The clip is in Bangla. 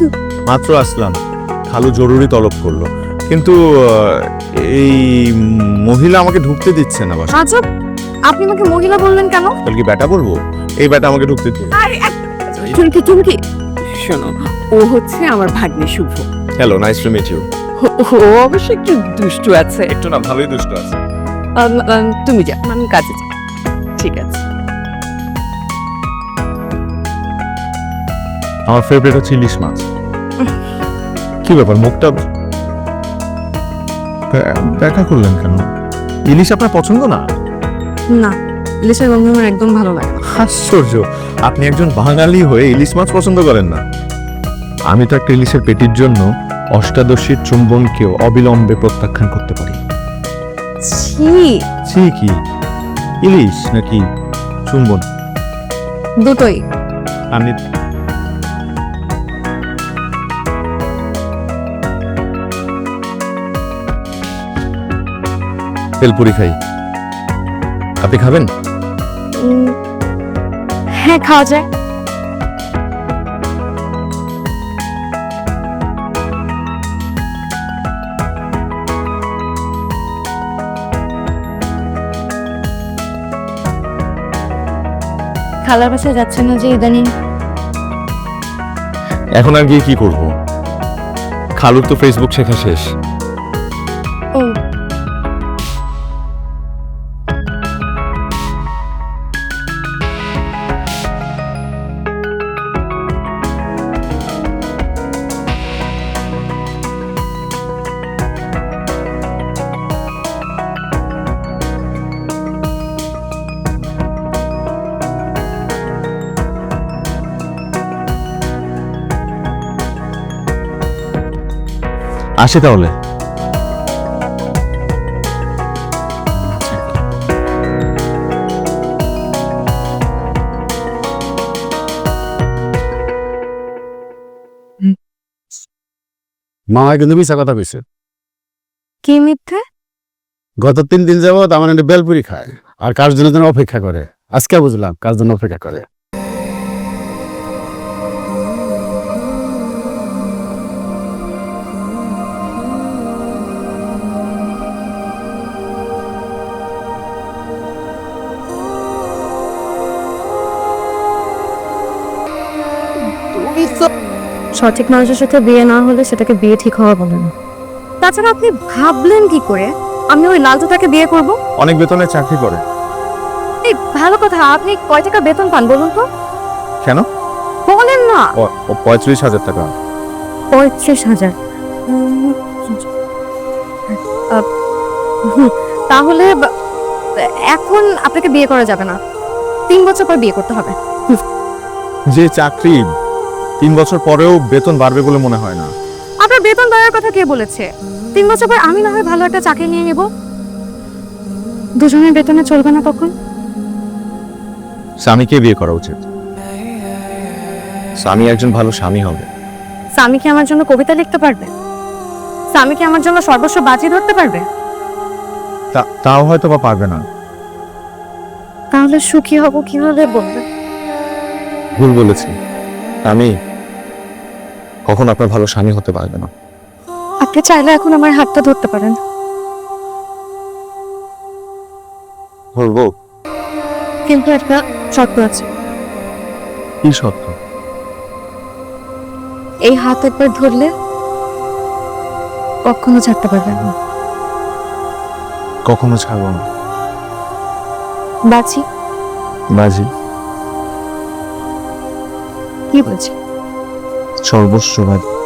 তো মাত্র আসলাম। খালু জরুরি তলব করল। কিন্তু এই মহিলা আমাকে ঢুকতে দিচ্ছে না বাসা। আজব আপনি আমাকে মহিলা বললেন কেন? তাহলে কি ব্যাটা বলব? এই ব্যাটা আমাকে ঢুকতে দিচ্ছে চুমকি চুমকি। শোনো ও হচ্ছে আমার ভাগ্নে Shubho. Hello nice to meet you ও ও অবশ্য একটু দুষ্টু আছে। একটু না ভালোই দুষ্ট আছে। তুমি যা আমি কাজে যাই। ঠিক আছে। আমার ফেভারিট হচ্ছে ইলিশ মাছ। কি ব্যাপার মুখটা দেখা করলেন কেন? ইলিশ আপনার পছন্দ না? না ইলিশের গন্ধ আমার একদম ভালো লাগে আশ্চর্য। আপনি একজন বাঙালি হয়ে ইলিশ মাছ পছন্দ করেন না। আমি তো একটা ইলিশের পেটির জন্য অষ্টাদশীর চুম্বনকেও অবিলম্বে প্রত্যাখ্যান করতে পারি। ছি। কি? ইলিশ নাকি চুম্বন? দুটোই। আমি তেলপুরি খাই। আপনি খাবেন? হ্যাঁ খাওয়া যায়। খালার বাসায় যাচ্ছে না যে ইদানিং। এখন আর গিয়ে কি করব? খালুর তো ফেসবুক শেখা শেষ। আসে তাহলে। মামা কিন্তু মিশা কথা কইছে। কি মিথ্যে? গত তিন দিন যাবত আমার একটা বেলপুরি খায় আর কার জন্য যেন অপেক্ষা করে। আজকে বুঝলাম কার জন্য অপেক্ষা করে। সঠিক মানুষের সাথে বিয়ে না হলে সেটাকে বিয়ে ঠিক হওয়া বলে না। তাছাড়া আপনি ভাবলেন কি করে? আমি ওই লালটুটাকে বিয়ে করব? অনেক বেতনে চাকরি করে। এই ভালো কথা আপনি কয় টাকা বেতন পান বলুন তো? কেন? বলেন না। ও- ও পঁয়ত্রিশ হাজার টাকা। পঁয়ত্রিশ হাজার। তাহলে এখন আপনাকে বিয়ে করা যাবে না। তিন বছর পর বিয়ে করতে হবে। যে চাকরি তিন বছর পরেও বেতন বাড়বে বলে মনে হয় না। আপনার বেতন দেওয়ার কথা কে বলেছে? তিন বছর পর আমি না হয় ভালো একটা চাকরি নিয়ে নেব? দুজনের বেতনে চলবে না তখন? স্বামীকে বিয়ে করা উচিত। স্বামী একজন ভালো স্বামী হবে। স্বামী কি আমার জন্য কবিতা লিখতে পারবে? স্বামী কি আমার জন্য সর্বস্ব বাজি ধরতে পারবে? তা- তাও হয়তো বা পারবে না। তাহলে সুখী হব কীভাবে বলবে? ভুল বলেছি। আমি কখন আপনার ভালো স্বামী হতে পারবে না। আপনি চাইলে এখন আমার হাতটা ধরতে পারেন। বলব? কিন্তু একটা শর্ত আছে। কি সত্য এই হাত একবার ধরলে কখনো ছাড়তে পারবেন না। কখনো ছাড়বো না। বাঁচি বাজি। কি বলছি সর্বস্ব বাজি